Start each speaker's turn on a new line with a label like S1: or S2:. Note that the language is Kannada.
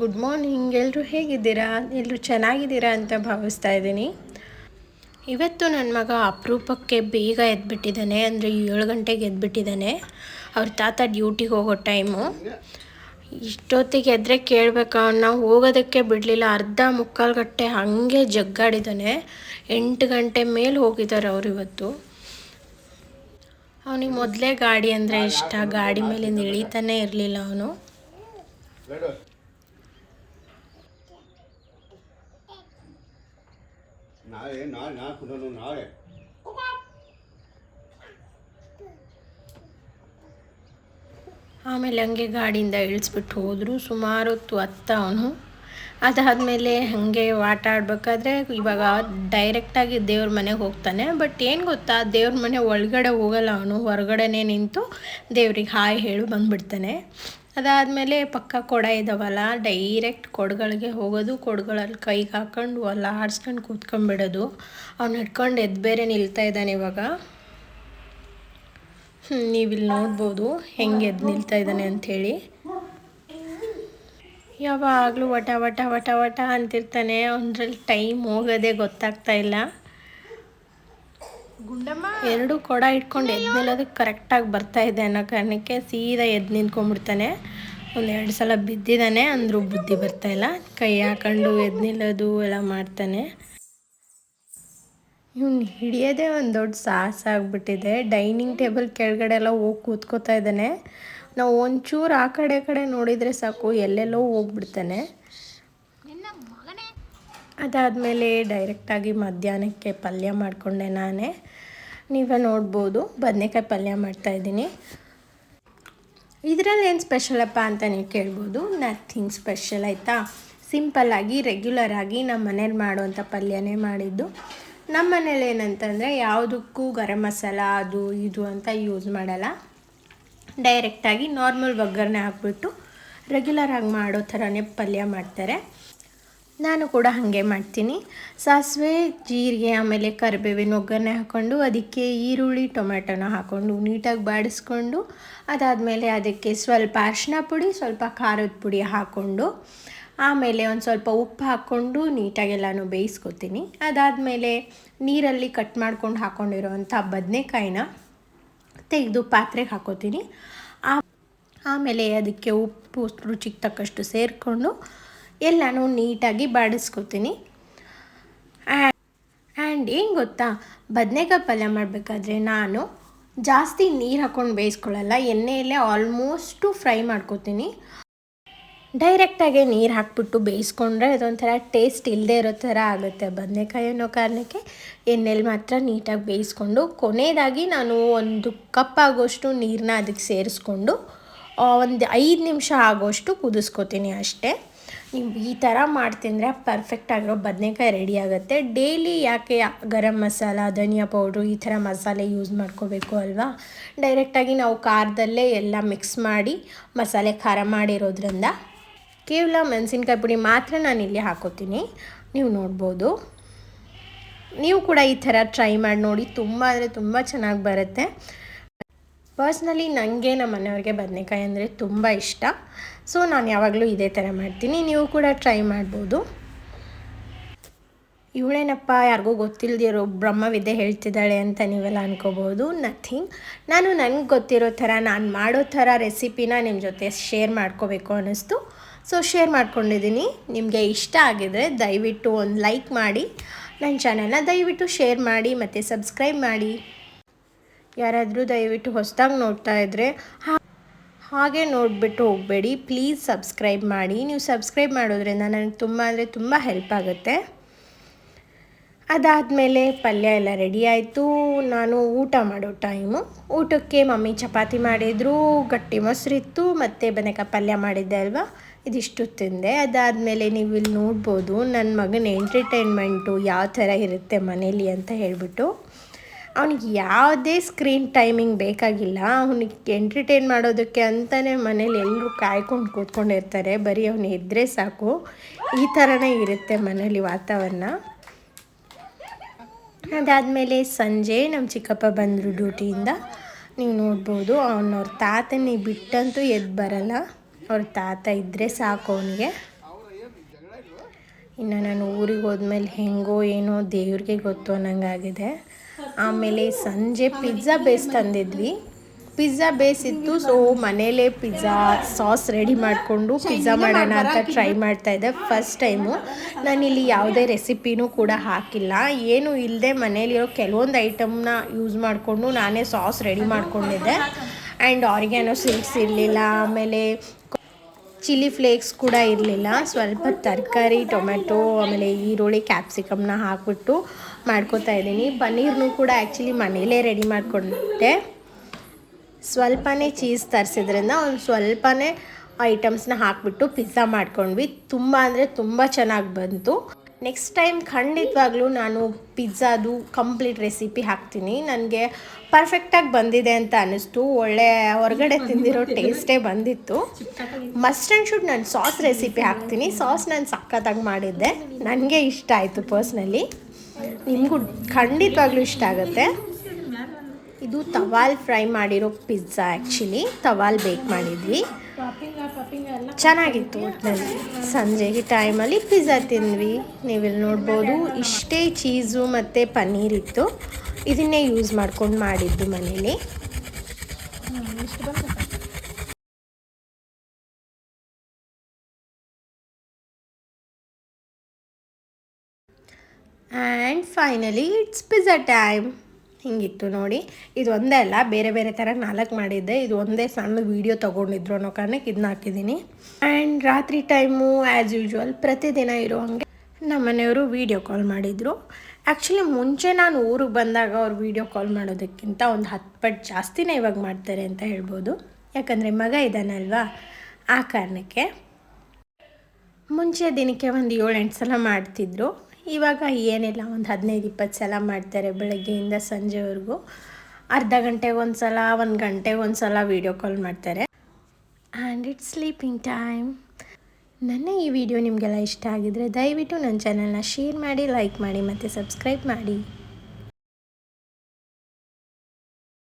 S1: Good morning. ಎಲ್ಲರೂ ಹೇಗಿದ್ದೀರಾ? ಎಲ್ಲರೂ ಚೆನ್ನಾಗಿದ್ದೀರಾ ಅಂತ ಭಾವಿಸ್ತಾ ಇದ್ದೀನಿ. ಇವತ್ತು ನನ್ನ ಮಗ ಅಪರೂಪಕ್ಕೆ ಬೇಗ ಎದ್ಬಿಟ್ಟಿದ್ದಾನೆ. ಅಂದರೆ ಏಳು ಗಂಟೆಗೆ ಎದ್ಬಿಟ್ಟಿದ್ದಾನೆ. ಅವ್ರ ತಾತ ಡ್ಯೂಟಿಗೆ ಹೋಗೋ ಟೈಮು. ಇಷ್ಟೊತ್ತಿಗೆ ಎದ್ರೆ ಕೇಳಬೇಕು ನಾವು ಹೋಗೋದಕ್ಕೆ ಬಿಡಲಿಲ್ಲ. ಅರ್ಧ ಮುಕ್ಕಾಲು ಗಂಟೆ ಹಾಗೆ ಜಗ್ಗಾಡಿದ್ದಾನೆ. ಎಂಟು ಗಂಟೆ ಮೇಲೆ ಹೋಗಿದ್ದಾರೆ ಅವರು ಇವತ್ತು. ಅವನಿಗೆ ಮೊದಲೇ ಗಾಡಿ ಅಂದರೆ ಇಷ್ಟ. ಗಾಡಿ ಮೇಲಿಂದ ಇಳಿತಾನೆ ಇರಲಿಲ್ಲ ಅವನು.
S2: ನಾಳೆ ನಾಳೆ ಕೊಡೋನು, ನಾಳೆ.
S1: ಆಮೇಲೆ ಹಂಗೆ ಗಾಡಿಯಿಂದ ಇಳಿಸ್ಬಿಟ್ಟು ಹೋದರು. ಸುಮಾರು ಹೊತ್ತು ಹತ್ತ ಅವನು. ಅದಾದಮೇಲೆ ಹಾಗೆ ಆಟ ಆಡಬೇಕಾದ್ರೆ ಇವಾಗ ಡೈರೆಕ್ಟಾಗಿ ದೇವ್ರ ಮನೆಗೆ ಹೋಗ್ತಾನೆ. ಬಟ್ ಏನು ಗೊತ್ತಾ, ದೇವ್ರ ಮನೆ ಒಳಗಡೆ ಹೋಗಲ್ಲ ಅವನು. ಹೊರಗಡೆನೇ ನಿಂತು ದೇವ್ರಿಗೆ ಹಾಯ್ ಹೇಳಿ ಬಂದುಬಿಡ್ತಾನೆ. ಅದಾದಮೇಲೆ ಪಕ್ಕ ಕೊಡ ಇದ್ದಾವಲ್ಲ ಡೈರೆಕ್ಟ್ ಕೊಡಗಳಿಗೆ ಹೋಗೋದು ಕೊಡಗಳಲ್ಲಿ ಕೈಗೆ ಹಾಕೊಂಡು ಅಲ್ಲ ಆಡಿಸ್ಕೊಂಡು ಕೂತ್ಕೊಂಡ್ಬಿಡೋದು. ಅವ್ನು ಹಿಡ್ಕೊಂಡು ಎದ್ದು ಬೇರೆ ನಿಲ್ತಾ ಇದ್ದಾನೆ ಇವಾಗ. ನೀವಿಲ್ಲಿ ನೋಡ್ಬೋದು ಹೆಂಗೆ ಎದ್ದು ನಿಲ್ತಾ ಇದ್ದಾನೆ ಅಂಥೇಳಿ ಯಾವಾಗಲೂ ವಟ ವಟ ವಟ ವಟ ಅಂತಿರ್ತಾನೆ. ಅವನರಲ್ಲಿ ಟೈಮ್ ಹೋಗೋದೇ ಗೊತ್ತಾಗ್ತಾ ಇಲ್ಲ. ಎರಡು ಕೊಡ ಇಟ್ಕೊಂಡು ಎದ್ದು ನಿಲ್ಲೋದಕ್ಕೆ ಕರೆಕ್ಟಾಗಿ ಬರ್ತಾ ಇದೆ ಅನ್ನೋ ಕಾರಣಕ್ಕೆ ಸೀದಾ ಎದ್ದು ನಿಂತ್ಕೊಂಡ್ಬಿಡ್ತಾನೆ. ಒಂದೆರಡು ಸಲ ಬಿದ್ದಿದ್ದಾನೆ ಅಂದರೂ ಬುದ್ಧಿ ಬರ್ತಾ ಇಲ್ಲ. ಕೈ ಹಾಕೊಂಡು ಎದ್ದು ನಿಲ್ಲೋದು ಎಲ್ಲ ಮಾಡ್ತಾನೆ. ಇವ್ನು ಹಿಡಿಯೋದೇ ಒಂದು ದೊಡ್ಡ ಸಾಹಸ ಆಗಿಬಿಟ್ಟಿದೆ. ಡೈನಿಂಗ್ ಟೇಬಲ್ ಕೆಳಗಡೆ ಎಲ್ಲ ಹೋಗಿ ಕೂತ್ಕೋತಾ ಇದ್ದಾನೆ. ನಾವು ಒಂಚೂರು ಆ ಕಡೆ ಕಡೆ ನೋಡಿದರೆ ಸಾಕು ಎಲ್ಲೆಲ್ಲೋ ಹೋಗ್ಬಿಡ್ತಾನೆ. ಅದಾದಮೇಲೆ ಡೈರೆಕ್ಟಾಗಿ ಮಧ್ಯಾಹ್ನಕ್ಕೆ ಪಲ್ಯ ಮಾಡಿಕೊಂಡೆ ನಾನೇ. ನೀವೇ ನೋಡ್ಬೋದು. ಬದನೆಕಾಯಿ ಪಲ್ಯ ಮಾಡ್ತಾಯಿದ್ದೀನಿ ಇದರಲ್ಲಿ ಏನು ಸ್ಪೆಷಲಪ್ಪ ಅಂತ ನೀವು ಕೇಳ್ಬೋದು? ನಥಿಂಗ್ ಸ್ಪೆಷಲ್ ಆಯಿತಾ? ಸಿಂಪಲ್ಲಾಗಿ ರೆಗ್ಯುಲರಾಗಿ ನಮ್ಮ ಮನೇಲಿ ಮಾಡುವಂಥ ಪಲ್ಯನೇ ಮಾಡಿದ್ದು. ನಮ್ಮ ಮನೇಲಿ ಏನಂತಂದರೆ ಯಾವುದಕ್ಕೂ ಗರಂ ಮಸಾಲ, ಅದು ಇದು ಅಂತ ಯೂಸ್ ಮಾಡಲ್ಲ. ಡೈರೆಕ್ಟಾಗಿ ನಾರ್ಮಲ್ ಒಗ್ಗರಣೆ ಹಾಕ್ಬಿಟ್ಟು ರೆಗ್ಯುಲರಾಗಿ ಮಾಡೋ ಥರನೇ ಪಲ್ಯ ಮಾಡ್ತಾರೆ. ನಾನು ಕೂಡ ಹಾಗೆ ಮಾಡ್ತೀನಿ. ಸಾಸಿವೆ, ಜೀರಿಗೆ, ಆಮೇಲೆ ಕರಿಬೇವಿನ ಒಗ್ಗರಣೆ ಹಾಕ್ಕೊಂಡು ಅದಕ್ಕೆ ಈರುಳ್ಳಿ ಟೊಮೆಟೊನ ಹಾಕ್ಕೊಂಡು ನೀಟಾಗಿ ಬಾಡಿಸ್ಕೊಂಡು ಅದಾದಮೇಲೆ ಅದಕ್ಕೆ ಸ್ವಲ್ಪ ಅರಿಶಿನ ಪುಡಿ, ಸ್ವಲ್ಪ ಖಾರದ ಪುಡಿ ಹಾಕ್ಕೊಂಡು ಆಮೇಲೆ ಒಂದು ಸ್ವಲ್ಪ ಉಪ್ಪು ಹಾಕ್ಕೊಂಡು ನೀಟಾಗೆಲ್ಲನೂ ಬೇಯಿಸ್ಕೊತೀನಿ. ಅದಾದಮೇಲೆ ನೀರಲ್ಲಿ ಕಟ್ ಮಾಡ್ಕೊಂಡು ಹಾಕ್ಕೊಂಡಿರೋವಂಥ ಬದನೆಕಾಯಿನ ತೆಗೆದು ಪಾತ್ರೆಗೆ ಹಾಕೋತೀನಿ. ಆಮೇಲೆ ಅದಕ್ಕೆ ಉಪ್ಪು ರುಚಿಗೆ ತಕ್ಕಷ್ಟು ಸೇರಿಕೊಂಡು ಎಲ್ಲನೂ ನೀಟಾಗಿ ಬಾಡಿಸ್ಕೊತೀನಿ. ಆ್ಯಂಡ್ ಏನು ಗೊತ್ತಾ? ಬದನೆಕಾಯಿ ಪಲ್ಯ ಮಾಡಬೇಕಾದ್ರೆ ನಾನು ಜಾಸ್ತಿ ನೀರು ಹಾಕ್ಕೊಂಡು ಬೇಯಿಸ್ಕೊಳ್ಳಲ್ಲ ಎಣ್ಣೆಯಲ್ಲೇ ಆಲ್ಮೋಸ್ಟು ಫ್ರೈ ಮಾಡ್ಕೋತೀನಿ. ಡೈರೆಕ್ಟಾಗಿ ನೀರು ಹಾಕ್ಬಿಟ್ಟು ಬೇಯಿಸ್ಕೊಂಡ್ರೆ ಅದೊಂಥರ ಟೇಸ್ಟ್ ಇಲ್ಲದೆ ಇರೋ ಥರ ಆಗುತ್ತೆ ಬದನೆಕಾಯಿ ಅನ್ನೋ ಕಾರಣಕ್ಕೆ. ಎಣ್ಣೆಲಿ ಮಾತ್ರ ನೀಟಾಗಿ ಬೇಯಿಸ್ಕೊಂಡು, ಕೊನೆಯದಾಗಿ ನಾನು ಒಂದು ಕಪ್ ಆಗೋಷ್ಟು ನೀರನ್ನ ಅದಕ್ಕೆ ಸೇರಿಸ್ಕೊಂಡು ಒಂದು ಐದು ನಿಮಿಷ ಆಗೋಷ್ಟು ಕುದಿಸ್ಕೊತೀನಿ ಅಷ್ಟೇ. ನೀವು ಈ ಥರ ಮಾಡ್ತಿದ್ರೆ ಪರ್ಫೆಕ್ಟ್ ಆಗಿರೋ ಬದನೆಕಾಯಿ ರೆಡಿ ಆಗುತ್ತೆ. ಡೈಲಿ ಯಾಕೆ ಗರಂ ಮಸಾಲ, ಧನಿಯಾ ಪೌಡ್ರು ಈ ಥರ ಮಸಾಲೆ ಯೂಸ್ ಮಾಡ್ಕೋಬೇಕು ಅಲ್ವಾ? ಡೈರೆಕ್ಟಾಗಿ ನಾವು ಖಾರದಲ್ಲೇ ಎಲ್ಲ ಮಿಕ್ಸ್ ಮಾಡಿ ಮಸಾಲೆ ಖಾರ ಮಾಡಿರೋದ್ರಿಂದ ಕೇವಲ ಮೆಣಸಿನ್ಕಾಯಿ ಪುಡಿ ಮಾತ್ರ ನಾನು ಇಲ್ಲಿ ಹಾಕೋತೀನಿ. ನೀವು ನೋಡ್ಬೋದು. ನೀವು ಕೂಡ ಈ ಥರ ಟ್ರೈ ಮಾಡಿ ನೋಡಿ. ತುಂಬ ಅಂದರೆ ತುಂಬ ಚೆನ್ನಾಗಿ ಬರುತ್ತೆ. ಪರ್ಸ್ನಲಿ ನನಗೆ ನಮ್ಮ ಮನೆಯವ್ರಿಗೆ ಬದನೆಕಾಯಿ ಅಂದರೆ ತುಂಬ ಇಷ್ಟ. ಸೊ ನಾನು ಯಾವಾಗಲೂ ಇದೇ ಥರ ಮಾಡ್ತೀನಿ. ನೀವು ಕೂಡ ಟ್ರೈ ಮಾಡ್ಬೋದು. ಇವಳೇನಪ್ಪ, ಯಾರಿಗೂ ಗೊತ್ತಿಲ್ಲದಿರೋ ಬ್ರಹ್ಮವಿದ್ಯೆ ಹೇಳ್ತಿದ್ದಾಳೆ ಅಂತ ನೀವೆಲ್ಲ ಅನ್ಕೋಬೋದು. ನಥಿಂಗ್ ನಾನು ನನಗೆ ಗೊತ್ತಿರೋ ಥರ, ನಾನು ಮಾಡೋ ಥರ ರೆಸಿಪಿನ ನಿಮ್ಮ ಜೊತೆ ಶೇರ್ ಮಾಡ್ಕೋಬೇಕು ಅನ್ನಿಸ್ತು. ಸೊ ಶೇರ್ ಮಾಡ್ಕೊಂಡಿದ್ದೀನಿ. ನಿಮಗೆ ಇಷ್ಟ ಆಗಿದ್ರೆ ದಯವಿಟ್ಟು ಒಂದು ಲೈಕ್ ಮಾಡಿ. ನನ್ನ ಚಾನಲ್ನ ದಯವಿಟ್ಟು ಶೇರ್ ಮಾಡಿ ಮತ್ತು ಸಬ್ಸ್ಕ್ರೈಬ್ ಮಾಡಿ. ಯಾರಾದರೂ ದಯವಿಟ್ಟು ಹೊಸದಾಗಿ ನೋಡ್ತಾ ಇದ್ದರೆ ಹಾಗೆ ನೋಡಿಬಿಟ್ಟು ಹೋಗಬೇಡಿ. ಪ್ಲೀಸ್ ಸಬ್ಸ್ಕ್ರೈಬ್ ಮಾಡಿ. ನೀವು ಸಬ್ಸ್ಕ್ರೈಬ್ ಮಾಡೋದ್ರಿಂದ ನನಗೆ ತುಂಬ ಅಂದರೆ ತುಂಬ ಹೆಲ್ಪ್ ಆಗುತ್ತೆ. ಅದಾದಮೇಲೆ ಪಲ್ಯ ಎಲ್ಲ ರೆಡಿ ಆಯಿತು. ನಾನು ಊಟ ಮಾಡೋ ಟೈಮು. ಊಟಕ್ಕೆ ಮಮ್ಮಿ ಚಪಾತಿ ಮಾಡಿದ್ರು, ಗಟ್ಟಿ ಮೊಸರಿತ್ತು, ಮತ್ತು ಬದನೆಕಾಯಿ ಪಲ್ಯ ಮಾಡಿದ್ದೆ ಅಲ್ವಾ? ಇದಿಷ್ಟು ತಿಂದೆ. ಅದಾದಮೇಲೆ ನೀವು ಇಲ್ಲಿ ನೋಡ್ಬೋದು ನನ್ನ ಮಗನ ಎಂಟರ್ಟೈನ್ಮೆಂಟು ಯಾವ ಥರ ಇರುತ್ತೆ ಮನೇಲಿ ಅಂತ ಹೇಳಿಬಿಟ್ಟು. ಅವನಿಗೆ ಯಾವುದೇ ಸ್ಕ್ರೀನ್ ಟೈಮಿಂಗ್ ಬೇಕಾಗಿಲ್ಲ. ಅವನಿಗೆ ಎಂಟರ್ಟೈನ್ ಮಾಡೋದಕ್ಕೆ ಅಂತಲೇ ಮನೇಲಿ ಎಲ್ಲರೂ ಕಾಯ್ಕೊಂಡು ಕೂತ್ಕೊಂಡಿರ್ತಾರೆ. ಬರೀ ಅವನು ಇದ್ದರೆ ಸಾಕು. ಈ ಥರನೇ ಇರುತ್ತೆ ಮನೇಲಿ ವಾತಾವರಣ. ಅದಾದಮೇಲೆ ಸಂಜೆ ನಮ್ಮ ಚಿಕ್ಕಪ್ಪ ಬಂದರು ಡ್ಯೂಟಿಯಿಂದ. ನೀವು ನೋಡ್ಬೋದು, ಅವನವ್ರ ತಾತನಿ ಬಿಟ್ಟಂತೂ ಎದ್ದು ಬರಲ್ಲ. ಅವ್ರ ತಾತ ಇದ್ದರೆ ಸಾಕು ಅವನಿಗೆ. ಇನ್ನು ನಾನು ಊರಿಗೆ ಹೋದ್ಮೇಲೆ ಹೆಂಗೋ ಏನೋ ದೇವ್ರಿಗೆ ಗೊತ್ತು ಅನ್ನಂಗಾಗಿದೆ. ಆಮೇಲೆ ಸಂಜೆ ಪಿಜ್ಜಾ ಬೇಸ್ ತಂದಿದ್ವಿ. ಪಿಜ್ಜಾ ಬೇಸ್ ಇತ್ತು ಸೊ ಮನೇಲೇ ಪಿಜ್ಜಾ ಸಾಸ್ ರೆಡಿ ಮಾಡಿಕೊಂಡು ಪಿಜ್ಜಾ ಮಾಡೋಣ ಅಂತ ಟ್ರೈ ಮಾಡ್ತಾ ಇದ್ದೆ ಫಸ್ಟ್ ಟೈಮು ನಾನಿಲ್ಲಿ ಯಾವುದೇ ರೆಸಿಪಿನೂ ಕೂಡ ಹಾಕಿಲ್ಲ. ಏನು ಇಲ್ಲದೆ ಮನೇಲಿರೋ ಕೆಲವೊಂದು ಐಟಮ್ನ ಯೂಸ್ ಮಾಡಿಕೊಂಡು ನಾನೇ ಸಾಸ್ ರೆಡಿ ಮಾಡ್ಕೊಂಡಿದ್ದೆ. ಆ್ಯಂಡ್ ಅವ್ರಿಗೇನೋ ಸಿಲ್ಕ್ಸ್ ಇರಲಿಲ್ಲ, ಆಮೇಲೆ ಚಿಲ್ಲಿ ಫ್ಲೇಕ್ಸ್ ಕೂಡ ಇರಲಿಲ್ಲ. ಸ್ವಲ್ಪ ತರಕಾರಿ ಟೊಮೆಟೊ ಆಮೇಲೆ ಈರುಳ್ಳಿ ಕ್ಯಾಪ್ಸಿಕಮ್ನ ಹಾಕ್ಬಿಟ್ಟು ಮಾಡ್ಕೋತಾ ಇದ್ದೀನಿ. ಪನ್ನೀರ್ನು ಕೂಡ ಆ್ಯಕ್ಚುಲಿ ಮನೇಲೇ ರೆಡಿ ಮಾಡಿಕೊಂಡೆ. ಸ್ವಲ್ಪನೇ ಚೀಸ್ ತರಿಸಿದ್ರಿಂದ ಒಂದು ಸ್ವಲ್ಪನೇ ಐಟಮ್ಸ್ನ ಹಾಕ್ಬಿಟ್ಟು ಪಿಜ್ಜಾ ಮಾಡ್ಕೊಂಡ್ವಿ. ತುಂಬ ಅಂದರೆ ತುಂಬ ಚೆನ್ನಾಗಿ ಬಂತು. ನೆಕ್ಸ್ಟ್ ಟೈಮ್ ಖಂಡಿತವಾಗ್ಲೂ ನಾನು ಪಿಜ್ಜಾದು ಕಂಪ್ಲೀಟ್ ರೆಸಿಪಿ ಹಾಕ್ತೀನಿ. ನನಗೆ ಪರ್ಫೆಕ್ಟಾಗಿ ಬಂದಿದೆ ಅಂತ ಅನ್ನಿಸ್ತು. ಒಳ್ಳೆ ಹೊರಗಡೆ ತಿಂದಿರೋ ಟೇಸ್ಟೇ ಬಂದಿತ್ತು. ಮಸ್ಟ್ ಆ್ಯಂಡ್ ಶುಡ್ ನಾನು ಸಾಸ್ ರೆಸಿಪಿ ಹಾಕ್ತೀನಿ. ಸಾಸ್ ನಾನು ಸಖತ್ತಾಗಿ ಮಾಡಿದ್ದೆ. ನನಗೆ ಇಷ್ಟ ಆಯಿತು ಪರ್ಸ್ನಲಿ ನಿಮಗೂ ಖಂಡಿತವಾಗ್ಲೂ ಇಷ್ಟ ಆಗುತ್ತೆ. ಇದು ತವಾಲ್ ಫ್ರೈ ಮಾಡಿರೋ ಪಿಜ್ಜಾ ಆ್ಯಕ್ಚುಲಿ ತವಾಲ್ ಬೇಕ್ ಮಾಡಿದ್ವಿ. ಚೆನ್ನಾಗಿತ್ತು ಒಟ್ಟಿನಲ್ಲಿ ಸಂಜೆಗೆ ಟೈಮಲ್ಲಿ ಪಿಜ್ಜಾ ತಿಂದ್ವಿ. ನೀವಿಲ್ಲಿ ನೋಡ್ಬೋದು ಇಷ್ಟೇ ಚೀಸು ಮತ್ತು ಪನ್ನೀರ್ ಇತ್ತು. ಇದನ್ನೇ ಯೂಸ್ ಮಾಡ್ಕೊಂಡು ಮಾಡಿದ್ದು ಮನೇಲಿ. And finally it's pizza time ಹಿಂಗಿತ್ತು ನೋಡಿ. ಇದು ಒಂದೇ ಅಲ್ಲ, ಬೇರೆ ಬೇರೆ ಥರ ನಾಲ್ಕು ಮಾಡಿದ್ದೆ. ಇದು ಒಂದೇ ಸಣ್ಣ ವೀಡಿಯೋ ತೊಗೊಂಡಿದ್ರು ಅನ್ನೋ ಕಾರಣಕ್ಕೆ ಇದನ್ನ ಹಾಕಿದ್ದೀನಿ. ಆ್ಯಂಡ್ ರಾತ್ರಿ ಟೈಮು ಆ್ಯಸ್ ಯೂಶ್ವಲ್ ಪ್ರತಿದಿನ ಇರೋ ಹಾಗೆ ನಮ್ಮ ಮನೆಯವರು ವೀಡಿಯೋ ಕಾಲ್ ಮಾಡಿದರು. ಆ್ಯಕ್ಚುಲಿ ಮುಂಚೆ ನಾನು ಊರಿಗೆ ಬಂದಾಗ ಅವ್ರು ವೀಡಿಯೋ ಕಾಲ್ ಮಾಡೋದಕ್ಕಿಂತ ಒಂದು ಹತ್ತು ಪಟ್ಟು ಜಾಸ್ತಿನೇ ಇವಾಗ ಮಾಡ್ತಾರೆ ಅಂತ ಹೇಳ್ಬೋದು. ಯಾಕಂದರೆ ಮಗ ಇದ್ದಾನಲ್ವಾ ಆ ಕಾರಣಕ್ಕೆ. ಮುಂಚೆ ದಿನಕ್ಕೆ ಒಂದು ಏಳೆಂಟು ಸಲ ಮಾಡ್ತಿದ್ರು. ಇವಾಗ ಏನಿಲ್ಲ, ಒಂದು ಹದಿನೈದು ಇಪ್ಪತ್ತು ಸಲ ಮಾಡ್ತಾರೆ ಬೆಳಗ್ಗೆಯಿಂದ ಸಂಜೆವರೆಗೂ. ಅರ್ಧ ಗಂಟೆಗೆ ಒಂದು ಸಲ ಒಂದು ಗಂಟೆಗೆ ಒಂದು ಸಲ ವೀಡಿಯೋ ಕಾಲ್ ಮಾಡ್ತಾರೆ. ಆ್ಯಂಡ್ ಇಟ್ಸ್ ಸ್ಲೀಪಿಂಗ್ ಟೈಮ್ ನನ್ನ ಈ ವಿಡಿಯೋ ನಿಮಗೆಲ್ಲ ಇಷ್ಟ ಆಗಿದರೆ ದಯವಿಟ್ಟು ನನ್ನ ಚಾನಲ್ನ ಶೇರ್ ಮಾಡಿ ಲೈಕ್ ಮಾಡಿ ಮತ್ತು ಸಬ್ಸ್ಕ್ರೈಬ್ ಮಾಡಿ.